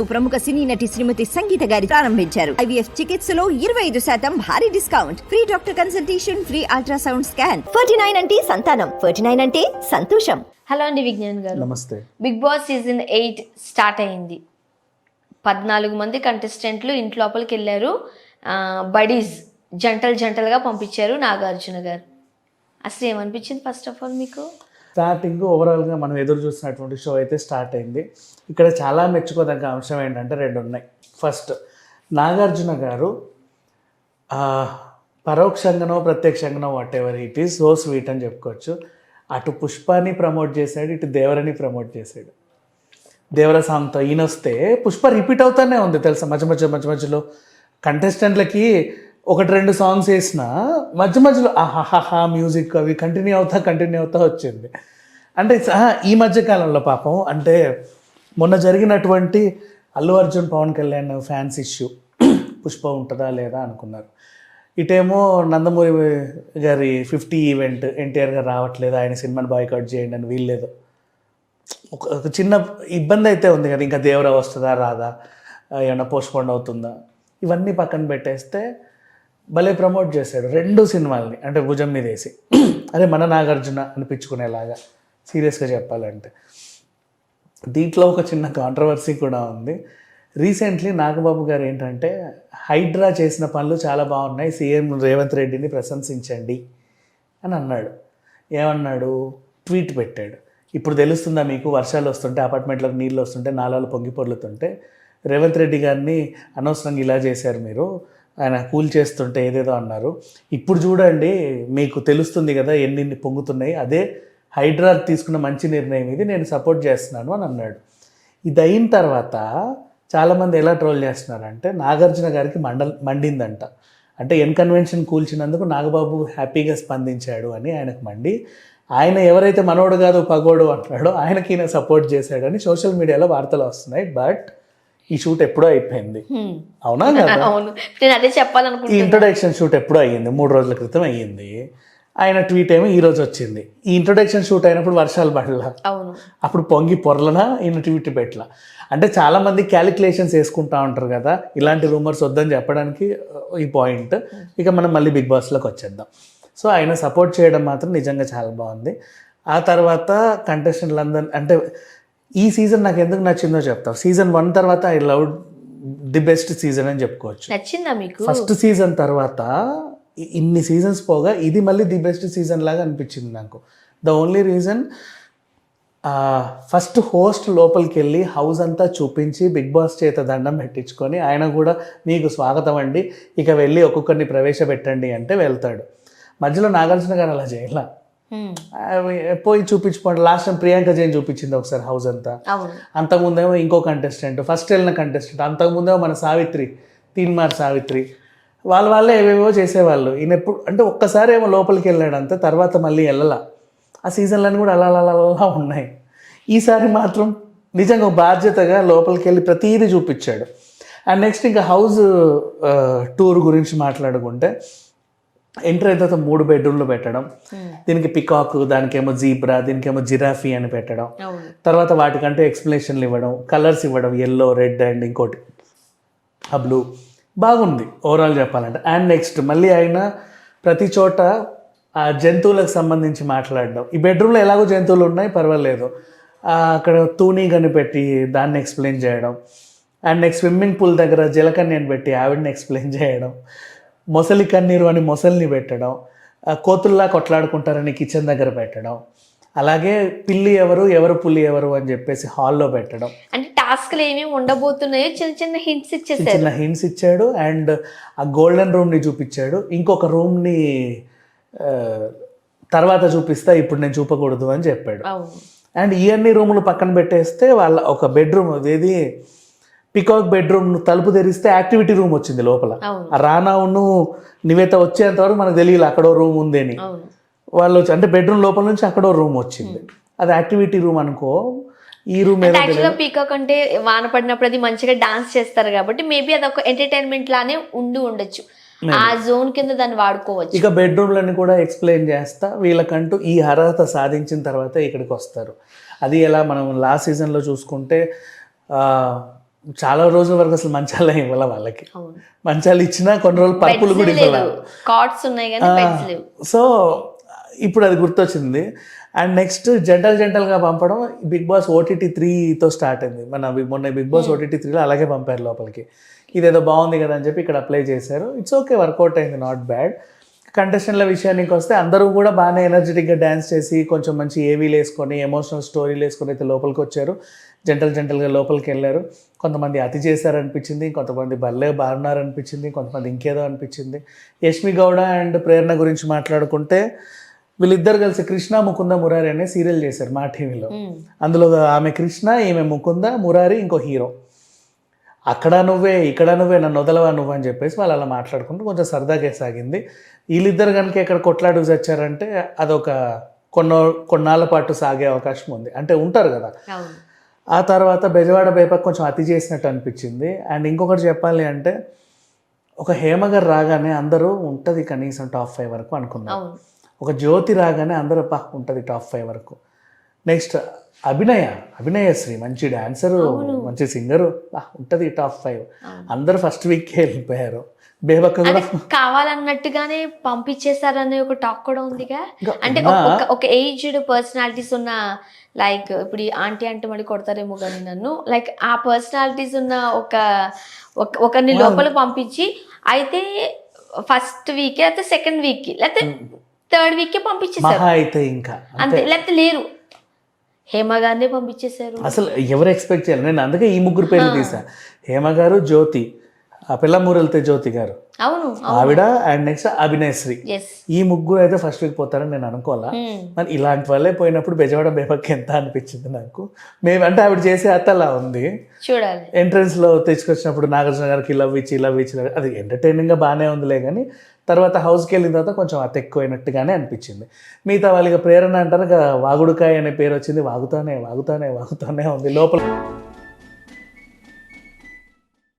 ప్రముఖ సినీ నటి శ్రీమతి సంగీత గారి ప్రారంభించారు. ఐవీఎఫ్ చికిత్సలో ఇరవై ఐదు శాతం భారీ discount. Free doctor consultation free ultrasound scan. Ferty nine అంటే సంతానం. ఫర్టీ నైన్ అంటే సంతోషం. హలో అండి విజ్ఞాన్ గారు. నమస్తే. Bigg Boss season eight start అయింది. పద్నాలుగు మంది కంటెస్టెంట్లు ఇంటి లోపలికి వెళ్ళారు. బడీస్ జంటలు జంటలుగా పంపించారు నాగార్జున గారు. అసలు ఏమనిపించింది ఫస్ట్ ఆఫ్ ఆల్ మీకు? స్టార్టింగ్ ఓవరాల్గా మనం ఎదురు చూసినటువంటి షో అయితే స్టార్ట్ అయింది. ఇక్కడ చాలా మెచ్చుకోదగ్గ అంశం ఏంటంటే రెండు ఉన్నాయి. ఫస్ట్ నాగార్జున గారు పరోక్షంగానో ప్రత్యక్షంగానో whatever it is so sweet అని చెప్పుకోవచ్చు. అటు పుష్పాని ప్రమోట్ చేశాడు ఇటు దేవరని ప్రమోట్ చేశాడు. దేవర సాంగ్తో ఈయన వస్తే పుష్ప రిపీట్ అవుతానే ఉంది తెలుసా? మధ్య మధ్య మధ్య మధ్యలో కంటెస్టెంట్లకి ఒకటి రెండు సాంగ్స్ వేసిన మధ్య మధ్యలో ఆహాహా మ్యూజిక్ అవి కంటిన్యూ అవుతా కంటిన్యూ అవుతా వచ్చింది. అంటే ఈ మధ్య కాలంలో పాపం అంటే మొన్న జరిగినటువంటి అల్లు అర్జున్ పవన్ కళ్యాణ్ ఫ్యాన్స్ ఇష్యూ పుష్ప ఉంటుందా లేదా అనుకున్నారు. ఇటేమో నందమూరి గారి ఫిఫ్టీ ఈవెంట్ ఎన్టీఆర్ గారు రావట్లేదు ఆయన సినిమాని బాయ్కౌట్ చేయండి అని వీల్లేదు. ఒక చిన్న ఇబ్బంది అయితే ఉంది కదా ఇంకా దేవరా వస్తుందా రాదా ఏమైనా పోస్ట్పోండ్ అవుతుందా? ఇవన్నీ పక్కన పెట్టేస్తే భలే ప్రమోట్ చేశాడు. రెండు సినిమాల్ని అంటే భుజం మీద వేసి. అదే మన నాగార్జున అనిపించుకునేలాగా సీరియస్గా చెప్పాలంటే. దీంట్లో ఒక చిన్న కాంట్రవర్సీ కూడా ఉంది. రీసెంట్లీ నాగబాబు గారు ఏంటంటే హైడ్రా చేసిన పనులు చాలా బాగున్నాయి. సీఎం రేవంత్ రెడ్డిని ప్రశంసించండి అని అన్నాడు. ఏమన్నాడు? ట్వీట్ పెట్టాడు. ఇప్పుడు తెలుస్తుందా మీకు? వర్షాలు వస్తుంటే అపార్ట్మెంట్లకు నీళ్ళు వస్తుంటే నాలాలు పొంగి పొర్లుతుంటే రేవంత్ రెడ్డి గారిని అనవసరంగా ఇలా చేశారు మీరు. ఆయన కూల్ చేస్తుంటే ఏదేదో అన్నారు. ఇప్పుడు చూడండి మీకు తెలుస్తుంది కదా ఎన్ని పొంగుతున్నాయి. అదే హైడ్రా తీసుకున్న మంచి నిర్ణయం ఇది నేను సపోర్ట్ చేస్తున్నాను అని అన్నాడు. ఇది అయిన తర్వాత చాలామంది ఎలా ట్రోల్ చేస్తున్నారంటే నాగార్జున గారికి మండల్ మండిందంట. అంటే ఎన్ కన్వెన్షన్ కూల్చినందుకు నాగబాబు హ్యాపీగా స్పందించాడు అని ఆయనకు మండి. ఆయన ఎవరైతే మనోడు కాదు పగోడు అంటున్నాడో ఆయనకి ఈయన సపోర్ట్ చేశాడని సోషల్ మీడియాలో వార్తలు వస్తున్నాయి. బట్ ఈ షూట్ ఎప్పుడో అయిపోయింది. అవునా కదా? అవును. నేను అదే ఇంట్రొడక్షన్ షూట్ ఎప్పుడో అయ్యింది మూడు రోజుల క్రితం అయ్యింది. ఆయన ట్వీట్ ఏమో ఈ రోజు వచ్చింది. ఈ ఇంట్రొడక్షన్ షూట్ అయినప్పుడు వర్షాలు పడలా. అవును. అప్పుడు పొంగి పొరలన? ఈయన ట్వీట్ పెట్టలా. అంటే చాలా మంది క్యాలిక్యులేషన్స్ వేసుకుంటా ఉంటారు కదా ఇలాంటి రూమర్స్ వద్దని చెప్పడానికి ఈ పాయింట్ ఇక మనం మళ్ళీ బిగ్ బాస్లోకి వచ్చేద్దాం. సో ఆయన సపోర్ట్ చేయడం మాత్రం నిజంగా చాలా బాగుంది. ఆ తర్వాత కంటెస్టెంట్లు అందరు అంటే ఈ సీజన్ నాకు ఎందుకు నచ్చిందో చెప్తాను సీజన్ వన్ తర్వాత I love the best season అని చెప్పుకోవచ్చు. నచ్చిందా మీకు? ఫస్ట్ సీజన్ తర్వాత ఇన్ని సీజన్స్ పోగా ఇది మళ్ళీ ది బెస్ట్ సీజన్ లాగా అనిపించింది నాకు. The only reason first host లోపలికి వెళ్ళి హౌస్ అంతా చూపించి బిగ్ బాస్ చేత దండం పెట్టించుకొని ఆయన కూడా మీకు స్వాగతం అండి ఇక వెళ్ళి ఒక్కొక్కరిని ప్రవేశపెట్టండి అంటే వెళ్తాడు. మధ్యలో నాగార్జున గారు అలా చేయాల. పోయి చూపించుకోండి. లాస్ట్ టైం ప్రియాంక జైన్ చూపించింది ఒకసారి హౌస్ అంతా. అంతకుముందేమో ఇంకో కంటెస్టెంట్ ఫస్ట్ వెళ్ళిన కంటెస్టెంట్ అంతకుముందేమో మన సావిత్రి తీన్మార్ సావిత్రి. వాళ్ళ వాళ్ళే ఏవేవో చేసేవాళ్ళు. ఈయన ఎప్పుడు అంటే ఒక్కసారి ఏమో లోపలికి వెళ్ళాడు అంతే తర్వాత మళ్ళీ వెళ్ళలా. ఆ సీజన్లన్నీ కూడా అలా అలా అలా ఉన్నాయి. ఈసారి మాత్రం నిజంగా బాధ్యతగా లోపలికి వెళ్ళి ప్రతీది చూపించాడు. అండ్ నెక్స్ట్ ఇంకా హౌస్ టూర్ గురించి మాట్లాడుకుంటే ఎంటర్ అయిన తర్వాత మూడు బెడ్రూమ్లు పెట్టడం. దీనికి పికాక్ దానికేమో జీబ్రా దీనికేమో జిరాఫీ అని పెట్టడం. తర్వాత వాటికంటే ఎక్స్ప్లెనేషన్లు ఇవ్వడం కలర్స్ ఇవ్వడం ఎల్లో రెడ్ అండ్ ఇంకోటి. ఆ బ్లూ బాగుంది. ఓవరాల్ చెప్పాలంటే. అండ్ నెక్స్ట్ మళ్ళీ ఆయన ప్రతి చోట ఆ జంతువులకు సంబంధించి మాట్లాడడం. ఈ బెడ్రూమ్లో ఎలాగో జంతువులు ఉన్నాయి పర్వాలేదు. అక్కడ తూనీ కనిపెట్టి దాన్ని ఎక్స్ప్లెయిన్ చేయడం. అండ్ నెక్స్ట్ స్విమ్మింగ్ పూల్ దగ్గర జలకన్యని పెట్టి ఆవిడని ఎక్స్ప్లెయిన్ చేయడం. మొసలి కన్నీరు అని మొసలిని పెట్టడం కోతుల్లా కొట్లాడుకుంటారని కిచెన్ దగ్గర పెట్టడం అలాగే పిల్లి ఎవరు ఎవరు పులి ఎవరు అని చెప్పేసి హాల్లో పెట్టడం. అంటే టాస్క్లు ఏమేమి ఉండబోతున్నాయో చిన్న చిన్న హింట్స్ చిన్న ఇచ్చేసారు. చిన్న హింట్స్ ఇచ్చాడు అండ్ ఆ గోల్డెన్ రూమ్ని చూపించాడు. ఇంకొక రూమ్ని తర్వాత చూపిస్తా ఇప్పుడు నేను చూపకూడదు అని చెప్పాడు. అండ్ ఇవన్నీ రూములు పక్కన పెట్టేస్తే వాళ్ళ ఒక బెడ్రూమ్ ఏది? పికాక్ బెడ్రూమ్ తలుపు తెరిస్తే యాక్టివిటీ రూమ్ వచ్చింది లోపల. రానావును నివేత వచ్చేంత వరకు మనకు తెలియదు అక్కడో రూమ్ ఉందని అవును. వాళ్ళు అంటే బెడ్రూమ్ లోపల నుంచి అక్కడో రూమ్ వచ్చింది. అది యాక్టివిటీ రూమ్ అనుకో ఈ రూమ్ యాక్చువల్గా పీకాక్ అంటే వాన పడినప్పుడు అది మంచిగా డాన్స్ చేస్తారు కాబట్టి మేబీ అది ఒక ఎంటర్టైన్మెంట్ లానే ఉండి ఉండొచ్చు. ఆ జోన్ కింద దాన్ని వాడుకోవచ్చు. ఇక బెడ్రూమ్లని కూడా ఎక్స్ప్లెయిన్ చేస్తా. వీళ్ళకంటూ ఈ అర్హత సాధించిన తర్వాత ఇక్కడికి వస్తారు. అది ఎలా మనం లాస్ట్ సీజన్లో చూసుకుంటే చాలా రోజుల వరకు అసలు మంచాలే ఇవ్వాల వాళ్ళకి. మంచాలు ఇచ్చినా కొన్ని రోజులు పరుపులు కూడా ఇవ్వాల. సో ఇప్పుడు అది గుర్తొచ్చింది. అండ్ నెక్స్ట్ జంటల్ జంటల్గా పంపడం బిగ్ బాస్ ఓటీటీ త్రీతో స్టార్ట్ అయింది. మన మొన్న బిగ్ బాస్ ఓటీటీ త్రీలో అలాగే పంపారు లోపలికి. ఇదేదో బాగుంది కదా అని చెప్పి ఇక్కడ అప్లై చేశారు. ఇట్స్ ఓకే వర్కౌట్ అయింది నాట్ బ్యాడ్ కంటెస్టెంట్ల విషయానికి వస్తే అందరూ కూడా బాగానే ఎనర్జెటిక్గా డ్యాన్స్ చేసి కొంచెం మంచి ఏవీలు వేసుకొని ఎమోషనల్ స్టోరీలు వేసుకొని అయితే లోపలికి వచ్చారు. జంటల్ జంటల్గా లోపలికి వెళ్ళారు. కొంతమంది అతి చేశారనిపించింది కొంతమంది భలే బాగున్నారనిపించింది కొంతమంది ఇంకేదో అనిపించింది. యష్మి గౌడ అండ్ ప్రేరణ గురించి మాట్లాడుకుంటే వీళ్ళిద్దరు కలిసి కృష్ణ ముకుంద మురారి అనే సీరియల్ చేశారు మా టీవీలో. అందులో ఆమె కృష్ణ ఈమె ముకుంద మురారి ఇంకో హీరో అక్కడ నువ్వే ఇక్కడ నువ్వే నన్ను వదలవా నువ్వు అని చెప్పేసి వాళ్ళు అలా మాట్లాడుకుంటూ కొంచెం సరదాగా సాగింది. వీళ్ళిద్దరు కనుక ఇక్కడ కొట్లాడుకు వచ్చారంటే అదొక కొన్నో కొన్నాళ్ళ పాటు సాగే అవకాశం ఉంది. అంటే ఉంటారు కదా. ఆ తర్వాత బెజవాడ బేపక్ కొంచెం అతి చేసినట్టు అనిపించింది. అండ్ ఇంకొకటి చెప్పాలి అంటే ఒక హేమ గారు రాగానే అందరూ ఉంటుంది కనీసం టాప్ ఫైవ్ వరకు అనుకున్నారు. ఒక జ్యోతి రాగానే అందరూ పా ఉంటుంది టాప్ ఫైవ్ వరకు. నెక్స్ట్ అభినయ అభినయశ్రీ మంచి డాన్సరు మంచి సింగరు ఉంటుంది టాప్ ఫైవ్ అందరూ ఫస్ట్ వీక్కే వెళ్ళిపోయారు. బేబక్క కూడా కావాలన్నట్టుగానే పంపించేశారనే ఒక టాక్ కూడా ఉందిగా. అంటే? ఒక ఏజ్డ్ పర్సనాలిటీస్ ఉన్న లైక్ ఇప్పుడు ఆంటీ అంటే మళ్ళీ కొడతారేమో కానీ నన్ను. లైక్ ఆ పర్సనాలిటీస్ ఉన్న ఒక ఒక- ఒకరిని లోపలికి పంపించి అయితే ఫస్ట్ వీక్ లేకపోతే సెకండ్ వీక్ లేకపోతే థర్డ్ వీక్ పంపించేశారు. మహా అయితే ఇంకా. అంతే. లేకపోతే లేరు. హేమ గారినే పంపించేశారు. అసలు ఎవరు ఎక్స్పెక్ట్ చేయాలి? నేను అందుకే ఈ ముగ్గురు పేర్లు తీసా. హేమ గారు జ్యోతి. ఆ పిల్లమూరలితే జ్యోతి గారు. అవును ఆవిడ అండ్ నెక్స్ట్ అభినయశ్రీ ఈ ముగ్గురు అయితే ఫస్ట్ వీక్ పోతారని నేను అనుకోవాలా? మరి ఇలాంటి వాళ్ళే పోయినప్పుడు బెజవాడ బేపక్కి ఎంత అనిపించింది నాకు? మేము అంటే ఆవిడ చేసే అత్తలా ఉంది. చూడాలి. ఎంట్రన్స్లో తెచ్చుకొచ్చినప్పుడు నాగార్జున గారికి లవ్ ఇచ్చి లవ్ ఇచ్చి అది ఎంటర్టైనింగ్గా బాగానే ఉందిలే కానీ తర్వాత హౌస్కి వెళ్ళిన తర్వాత కొంచెం అత ఎక్కువైనట్టుగానే అనిపించింది. మిగతా వాళ్ళకి ప్రేరణ అంటారు వాగుడుకాయ అనే పేరు వచ్చింది వాగుతానే వాగుతానే వాగుతానే ఉంది లోపల.